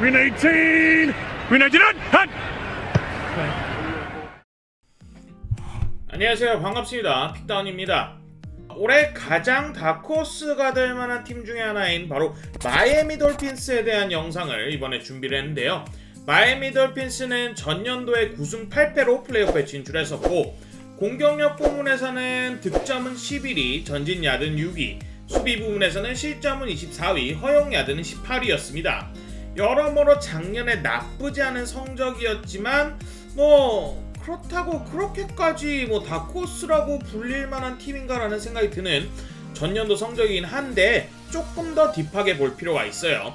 Win 18! Win 18! 한! 안녕하세요 반갑습니다 픽다운입니다 올해 가장 다크호스가 될 만한 팀 중에 하나인 바로 마이애미 돌핀스에 대한 영상을 이번에 준비를 했는데요 마이애미 돌핀스는 전년도에 9승 8패로 플레이오프에 진출했었고 공격력 부분에서는 득점은 11위, 전진 야드는 6위, 수비 부분에서는 실점은 24위, 허용 야드는 18위였습니다. 여러모로 작년에 나쁘지 않은 성적이었지만 뭐 그렇다고 그렇게까지 뭐 다크호스라고 불릴 만한 팀인가라는 생각이 드는 전년도 성적이긴 한데 조금 더 딥하게 볼 필요가 있어요.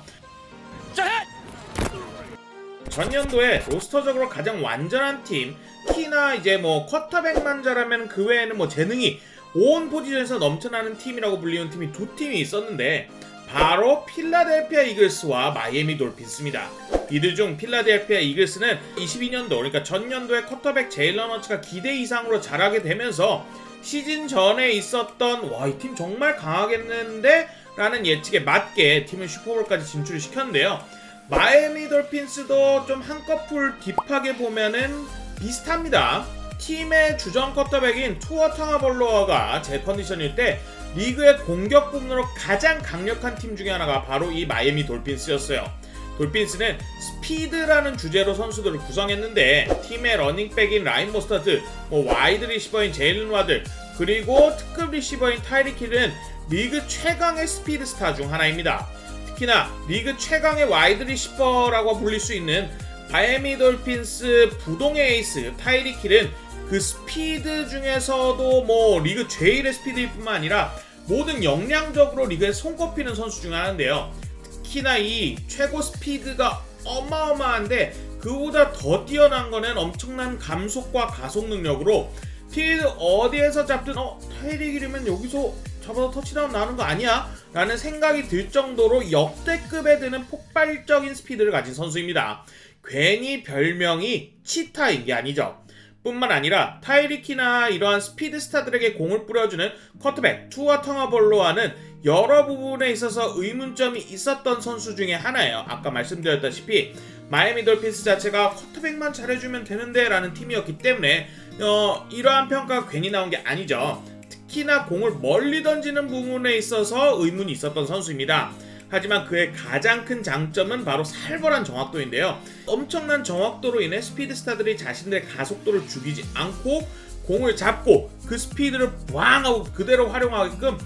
전년도에 로스터적으로 가장 완전한 팀, 키나 이제 뭐 쿼터백만 잘하면 그 외에는 뭐 재능이 온 포지션에서 넘쳐나는 팀이라고 불리는 팀이 두 팀이 있었는데 바로 필라델피아 이글스와 마이애미 돌핀스입니다. 이들 중 필라델피아 이글스는 22년도 그러니까 전년도에 쿼터백 제일런 허츠가 기대 이상으로 잘하게 되면서 시즌 전에 있었던 와 이 팀 정말 강하겠는데 라는 예측에 맞게 팀을 슈퍼볼까지 진출을 시켰는데요. 마이애미 돌핀스도 좀 한꺼풀 딥하게 보면은 비슷합니다. 팀의 주전 쿼터백인 투어 탕하볼로어가 제 컨디션일 때 리그의 공격 부분으로 가장 강력한 팀 중에 하나가 바로 이 마이애미 돌핀스였어요. 돌핀스는 스피드라는 주제로 선수들을 구성했는데 팀의 러닝백인 라인 모스터드, 뭐 와이드 리시버인 제일런 와드, 그리고 특급 리시버인 타이리 킬은 리그 최강의 스피드 스타 중 하나입니다. 특히나 리그 최강의 와이드 리시퍼라고 불릴 수 있는 바이애미 돌핀스 부동의 에이스 타이리 킬은 그 스피드 중에서도 뭐 리그 제일의 스피드일 뿐만 아니라 모든 역량적으로 리그에 손꼽히는 선수 중 하나인데요. 특히나 이 최고 스피드가 어마어마한데 그보다 더 뛰어난 거는 엄청난 감속과 가속 능력으로 필드 어디에서 잡든 어 타이릭이라면 여기서 잡아서 터치다운 나는 거 아니야? 라는 생각이 들 정도로 역대급에 드는 폭발적인 스피드를 가진 선수입니다. 괜히 별명이 치타인 게 아니죠. 뿐만 아니라 타이리키나 이러한 스피드 스타들에게 공을 뿌려주는 쿼터백 투어 텅어볼로와는 여러 부분에 있어서 의문점이 있었던 선수 중에 하나예요. 아까 말씀드렸다시피 마이애미 돌핀스 자체가 쿼터백만 잘해주면 되는데 라는 팀이었기 때문에 어, 이러한 평가가 괜히 나온 게 아니죠. 특히나 공을 멀리 던지는 부분에 있어서 의문이 있었던 선수입니다. 하지만 그의 가장 큰 장점은 바로 살벌한 정확도인데요. 엄청난 정확도로 인해 스피드 스타들이 자신들의 가속도를 죽이지 않고 공을 잡고 그 스피드를 부앙 하고 그대로 활용하게끔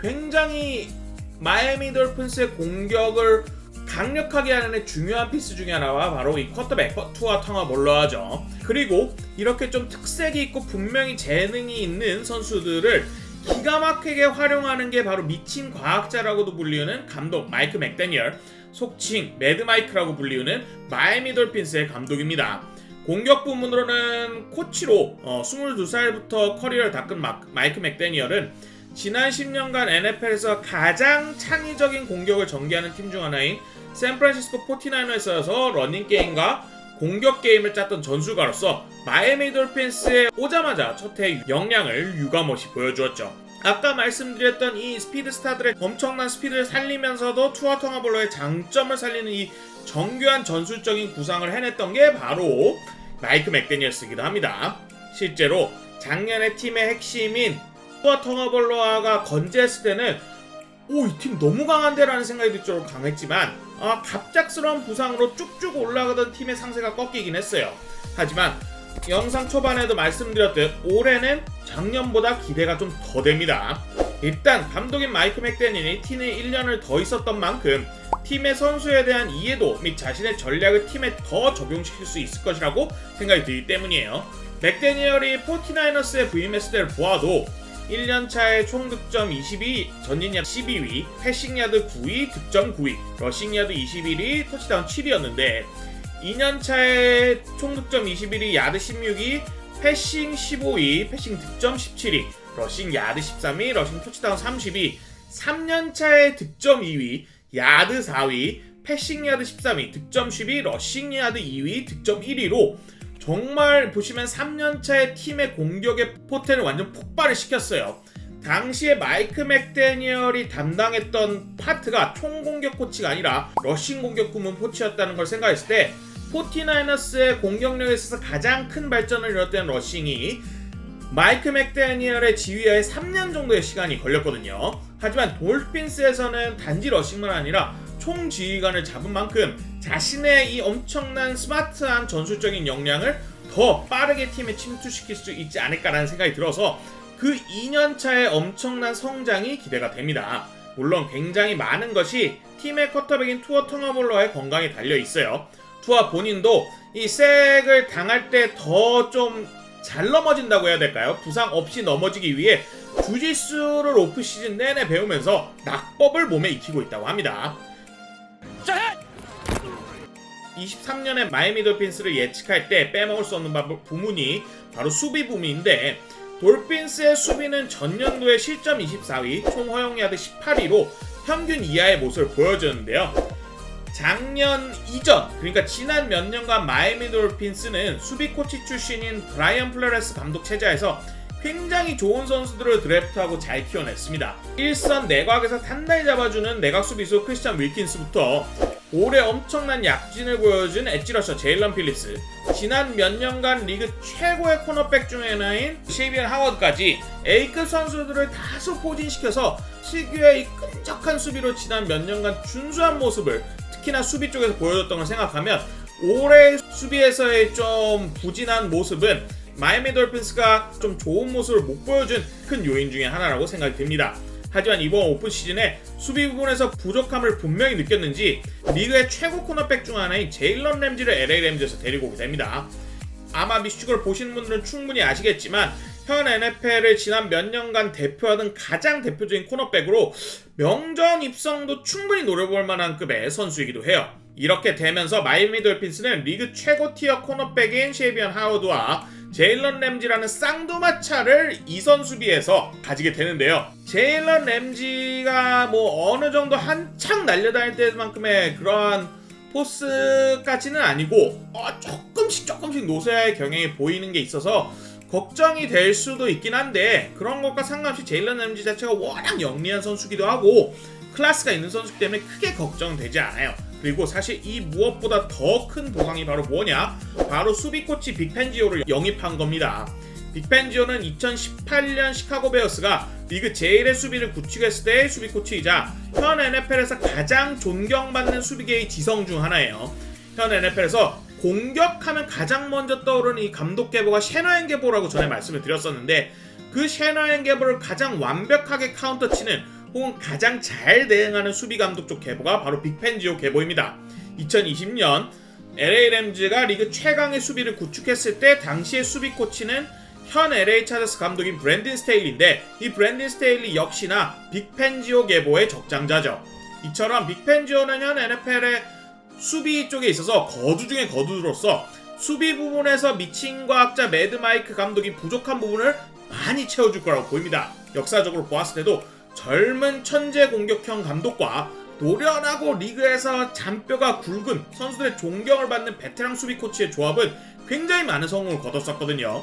굉장히 마이애미 돌핀스의 공격을 강력하게 하는 데 중요한 피스 중에 하나가 바로 이 쿼터백 투어 텅어 몰러하죠. 그리고 이렇게 좀 특색이 있고 분명히 재능이 있는 선수들을 기가 막히게 활용하는 게 바로 미친 과학자라고도 불리우는 감독 마이크 맥데니얼, 속칭 매드 마이크라고 불리우는 마이애미 돌핀스의 감독입니다. 공격 부문으로는 코치로 어, 22살부터 커리어를 닦은 마, 마이크 맥데니얼은 지난 10년간 NFL에서 가장 창의적인 공격을 전개하는 팀 중 하나인 샌프란시스코 49에서여서 러닝 게임과 공격 게임을 짰던 전술가로서 마이애미 돌핀스에 오자마자 첫해 역량을 유감없이 보여주었죠. 아까 말씀드렸던 이 스피드 스타들의 엄청난 스피드를 살리면서도 투어 텅어볼러의 장점을 살리는 이 정교한 전술적인 구상을 해냈던 게 바로 마이크 맥데니얼스이기도 합니다. 실제로 작년에 팀의 핵심인 투어 텅어볼러가 건재했을 때는 오 이 팀 너무 강한데라는 생각이 들 정도로 강했지만 아, 갑작스러운 부상으로 쭉쭉 올라가던 팀의 상세가 꺾이긴 했어요. 하지만 영상 초반에도 말씀드렸듯 올해는 작년보다 기대가 좀 더 됩니다. 일단 감독인 마이크 맥데니이 팀에 1년을 더 있었던 만큼 팀의 선수에 대한 이해도 및 자신의 전략을 팀에 더 적용시킬 수 있을 것이라고 생각이 들기 때문이에요. 맥데니얼이 49너스에 부임했을 때를 보아도 1년차에 총 득점 22, 전진야드 12위, 패싱야드 9위, 득점 9위, 러싱야드 21위, 터치다운 7위였는데 2년차에 총 득점 21위, 야드 16위, 패싱 15위, 패싱 득점 17위, 러싱 야드 13위, 러싱 터치다운 30위, 3년차에 득점 2위, 야드 4위, 패싱 야드 13위, 득점 10위, 러싱 야드 2위, 득점 1위로 정말 보시면 3년차의 팀의 공격의 포텐을 완전 폭발을 시켰어요. 당시에 마이크 맥데니얼이 담당했던 파트가 총 공격 코치가 아니라 러싱 공격 부문 코치였다는 걸 생각했을 때 포티나이너스의 공격력에 있어서 가장 큰 발전을 이뤘던 러싱이 마이크 맥데니얼의 지휘하에 3년 정도의 시간이 걸렸거든요. 하지만 돌핀스에서는 단지 러싱만 아니라 총 지휘관을 잡은 만큼 자신의 이 엄청난 스마트한 전술적인 역량을 더 빠르게 팀에 침투시킬 수 있지 않을까라는 생각이 들어서 그 2년 차의 엄청난 성장이 기대가 됩니다. 물론 굉장히 많은 것이 팀의 쿼터백인 투어 턴어볼러의 건강에 달려 있어요. 투어 본인도 이 색을 당할 때 더 좀 잘 넘어진다고 해야 될까요? 부상 없이 넘어지기 위해 주짓수를 오프 시즌 내내 배우면서 낙법을 몸에 익히고 있다고 합니다. 23년에 마이미 돌핀스를 예측할 때 빼먹을 수 없는 바- 부문이 바로 수비 부문인데 돌핀스의 수비는 전년도에 실점 24위, 총 허용 야드 18위로 평균 이하의 모습을 보여주는데요. 작년 이전, 그러니까 지난 몇 년간 마이미 돌핀스는 수비 코치 출신인 브라이언 플레레스 감독 체제에서 굉장히 좋은 선수들을 드래프트하고 잘 키워냈습니다. 1선 내곽에서 단단히 잡아주는 내곽 수비수 크리스찬 윌킨스부터 올해 엄청난 약진을 보여준 엣지러셔 제일런 필립스 지난 몇 년간 리그 최고의 코너백 중에 하나인 쉐이비언 하워드까지 A급 선수들을 다수 포진시켜서 특유의 이 끈적한 수비로 지난 몇 년간 준수한 모습을 특히나 수비 쪽에서 보여줬던 걸 생각하면 올해 수비에서의 좀 부진한 모습은 마이미 돌핀스가 좀 좋은 모습을 못 보여준 큰 요인 중에 하나라고 생각이 듭니다. 하지만 이번 오픈 시즌에 수비 부분에서 부족함을 분명히 느꼈는지 리그의 최고 코너백 중 하나인 제일런 램지를 LA 램지에서 데리고 오게 됩니다. 아마 미슈걸 보시는 분들은 충분히 아시겠지만 현 NFL을 지난 몇 년간 대표하던 가장 대표적인 코너백으로 명전 입성도 충분히 노려볼 만한 급의 선수이기도 해요. 이렇게 되면서 마이미 돌핀스는 리그 최고 티어 코너백인 쉐이비언 하워드와 제일런 램지라는 쌍두마차를 이선 수비에서 가지게 되는데요. 제일런 램지가 뭐 어느 정도 한창 날려다닐 때만큼의 그러한 포스까지는 아니고 어, 조금씩 조금씩 노쇠할 경향이 보이는 게 있어서 걱정이 될 수도 있긴 한데 그런 것과 상관없이 제일런 램지 자체가 워낙 영리한 선수기도 하고 클래스가 있는 선수기 때문에 크게 걱정되지 않아요. 그리고 사실 이 무엇보다 더 큰 보상이 바로 뭐냐? 바로 수비 코치 빅펜지오를 영입한 겁니다. 빅펜지오는 2018년 시카고 베어스가 리그 제일의 수비를 구축했을 때의 수비 코치이자 현 NFL에서 가장 존경받는 수비계의 지성 중 하나예요. 현 NFL에서 공격하면 가장 먼저 떠오르는 이 감독 계보가 셰너앤 계보라고 전에 말씀을 드렸었는데 그 셰너앤 계보를 가장 완벽하게 카운터 치는 혹은 가장 잘 대응하는 수비 감독 쪽 계보가 바로 빅펜지오 계보입니다. 2020년 LA 램즈가 리그 최강의 수비를 구축했을 때 당시의 수비 코치는 현 LA 차저스 감독인 브랜든 스테일리인데 이 브랜든 스테일리 역시나 빅펜지오 계보의 적장자죠. 이처럼 빅펜지오는 현 NFL의 수비 쪽에 있어서 거두 중에 거두로서 수비 부분에서 미친 과학자 매드 마이크 감독이 부족한 부분을 많이 채워줄 거라고 보입니다. 역사적으로 보았을 때도 젊은 천재 공격형 감독과 노련하고 리그에서 잔뼈가 굵은 선수들의 존경을 받는 베테랑 수비 코치의 조합은 굉장히 많은 성공을 거뒀었거든요.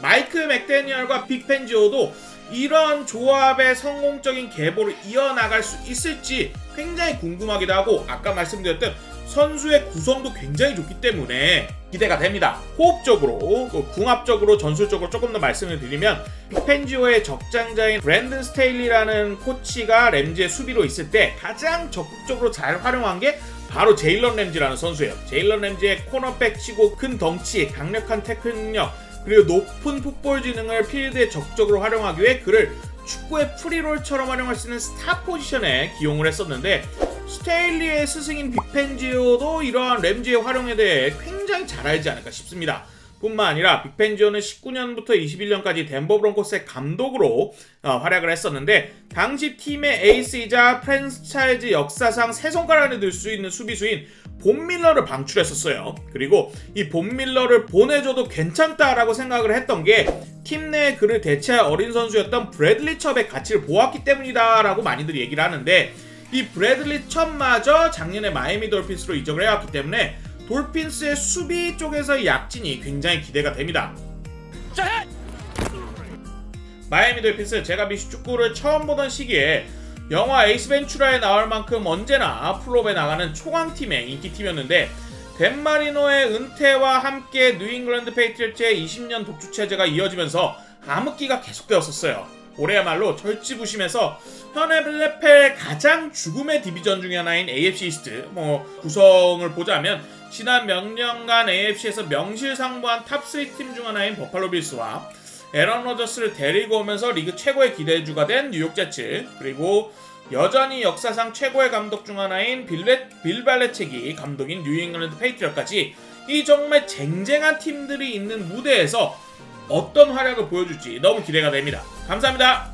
마이크 맥데니얼과 빅펜지오도 이런 조합의 성공적인 계보를 이어나갈 수 있을지 굉장히 궁금하기도 하고 아까 말씀드렸던 선수의 구성도 굉장히 좋기 때문에 기대가 됩니다. 호흡적으로, 그 궁합적으로, 전술적으로 조금 더 말씀을 드리면 빅펜지오의 적장자인 브랜든 스테일리라는 코치가 램지의 수비로 있을 때 가장 적극적으로 잘 활용한 게 바로 제일런 램지라는 선수예요. 제일런 램지의 코너백 치고 큰 덩치, 강력한 태클 능력, 그리고 높은 풋볼 지능을 필드에 적극적으로 활용하기 위해 그를 축구의 프리롤처럼 활용할 수 있는 스타 포지션에 기용을 했었는데 스테일리의 스승인 빅펜지오도 이러한 램지의 활용에 대해 굉장히 잘 알지 않을까 싶습니다. 뿐만 아니라 빅펜지오는 19년부터 21년까지 덴버 브론코스의 감독으로 어, 활약을 했었는데 당시 팀의 에이스이자 프랜차이즈 역사상 세 손가락 안에 들 수 있는 수비수인 본 밀러를 방출했었어요. 그리고 이 본 밀러를 보내줘도 괜찮다라고 생각을 했던 게 팀 내에 그를 대체할 어린 선수였던 브래들리 첩의 가치를 보았기 때문이다라고 많이들 얘기를 하는데 이 브래들리 첩마저 작년에 마이애미 돌핀스로 이적을 해왔기 때문에 돌핀스의 수비 쪽에서의 약진이 굉장히 기대가 됩니다. 마이애미 돌핀스 제가 미식 축구를 처음 보던 시기에 영화 에이스 벤츄라에 나올 만큼 언제나 플롭에 나가는 초강팀의 인기팀이었는데 덴마리노의 은퇴와 함께 뉴잉글랜드 페이트리츠의 20년 독주 체제가 이어지면서 암흑기가 계속되었었어요. 올해야말로 절치부심해서 현재 블랙펠 가장 죽음의 디비전 중에 하나인 AFC 이스트 뭐 구성을 보자면 지난 몇 년간 AFC에서 명실상부한 탑3 팀 중 하나인 버팔로 빌스와 에런 로저스를 데리고 오면서 리그 최고의 기대주가 된 뉴욕 제츠 그리고 여전히 역사상 최고의 감독 중 하나인 빌레, 빌 발레책이 감독인 뉴잉글랜드 페이트리어까지 이 정말 쟁쟁한 팀들이 있는 무대에서 어떤 활약을 보여줄지 너무 기대가 됩니다. 감사합니다.